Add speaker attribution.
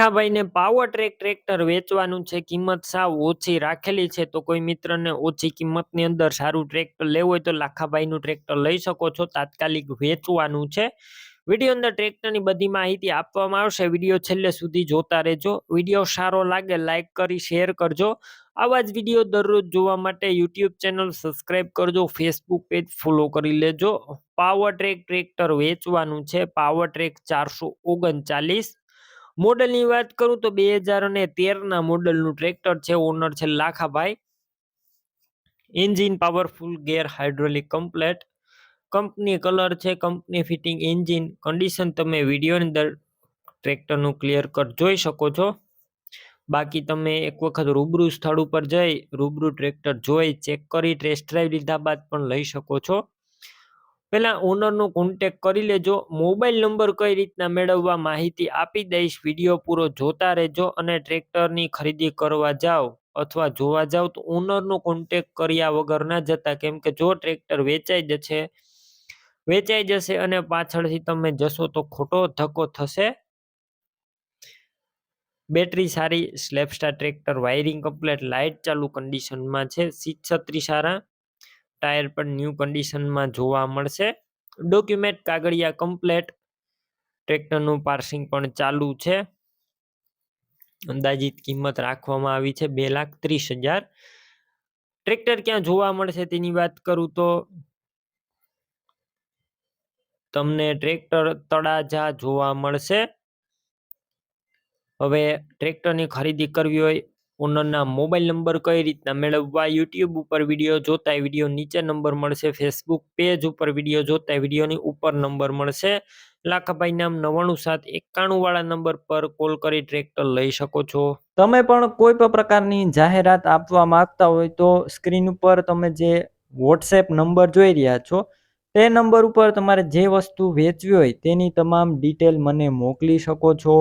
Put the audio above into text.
Speaker 1: લાખાભાઈને power track tractor વેચવાનું છે. કિંમત સાવ ઓછી રાખેલી છે. તો કોઈ મિત્રને ઓછી કિંમતની અંદર સારું ટ્રેક્ટર લેવું હોય તો લાખાભાઈનું ટ્રેક્ટર લઈ શકો છો. તાત્કાલિક વેચવાનું છે. વીડિયો અંદર ટ્રેક્ટરની બધી માહિતી આપવામાં આવશે. વીડિયો છેલ્લે સુધી જોતા રહેજો. વીડિયો સારો લાગે લાઇક કરી, શેર કરજો. આવા જ વીડિયો દરરોજ જોવા માટે યુટ્યુબ ચેનલ સબસ્ક્રાઈબ કરજો. ફેસબુક પેજ ફોલો કરી લેજો. પાવર ટ્રેક ટ્રેક્ટર વેચવાનું છે. પાવર ટ્રેક ચારસો ઓગણચાલીસ. મોડલની વાત કરું તો બે હજાર અને તેરના મોડલનું ટ્રેક્ટર છે, ઓનર છે Lakhabhai. Engine powerful, gear hydraulic complete. Company colour છે, કંપની ફિટિંગ એન્જિન. કન્ડિશન તમે વિડીયોની અંદર ટ્રેક્ટરનું ક્લિયર કટ જોઈ શકો છો. બાકી તમે એક વખત રૂબરૂ સ્થળ ઉપર જઈ રૂબરૂ ટ્રેક્ટર જોઈ, ચેક કરી, ટેસ્ટ ડ્રાઈવ લીધા બાદ પણ લઈ શકો છો. પહેલા ઓનરનો કોન્ટેક કરી લેજો મોબાઈલ નંબર કઈ રીતના મેળવવા માહિતી આપી દઈશ વીડિયો પૂરો જોતા રહેજો અને ટ્રેક્ટરની ખરીદી કરવા જાઓ અથવા જોવા જાઓ તો ઓનરનો કોન્ટેક કર્યા વગર ના જતા. કેમ કે જો ટ્રેક્ટર વેચાઈ જશે વેચાઈ જશે અને પાછળથી તમે જશો તો ખોટો ધક્કો થશે. બેટરી સારી self starter tractor wiring complete light ચાલુ કન્ડિશનમાં છે, સીટ છત્રી સારા. ટાયર પણ ન્યૂ કન્ડિશનમાં જોવા મળશે. ડોક્યુમેન્ટ કાગળિયા કમ્પ્લેટ. ટ્રેક્ટરનું પાર્સિંગ પણ ચાલુ છે. અંદાજિત કિંમત રાખવામાં આવી છે બે લાખ ત્રીસ હજાર. ટ્રેક્ટર ક્યાં જોવા મળશે તેની વાત કરું તો તમને ટ્રેક્ટર તળાજા જોવા મળશે. હવે ટ્રેક્ટરની ખરીદી કરવી હોય ઓનરના મોબાઈલ નંબર કઈ રીતના મેળવવા, યુટ્યુબ ઉપર વીડિયો જોતા વીડિયો નીચે નંબર મળશે, ફેસબુક પેજ ઉપર વીડિયો જોતા વિડીયોની ઉપર નંબર મળશે. લાખાભાઈ નામ નવાણું સાત એકાણું વાળા નંબર પર કોલ કરી ટ્રેક્ટર લઈ શકો છો.
Speaker 2: તમે પણ કોઈ પણ પ્રકારની જાહેરાત આપવા માંગતા હોય તો સ્ક્રીન ઉપર તમે જે વોટ્સએપ નંબર જોઈ રહ્યા છો, તે નંબર ઉપર તમારે જે વસ્તુ વેચવી હોય તેની તમામ ડિટેલ મને મોકલી શકો છો.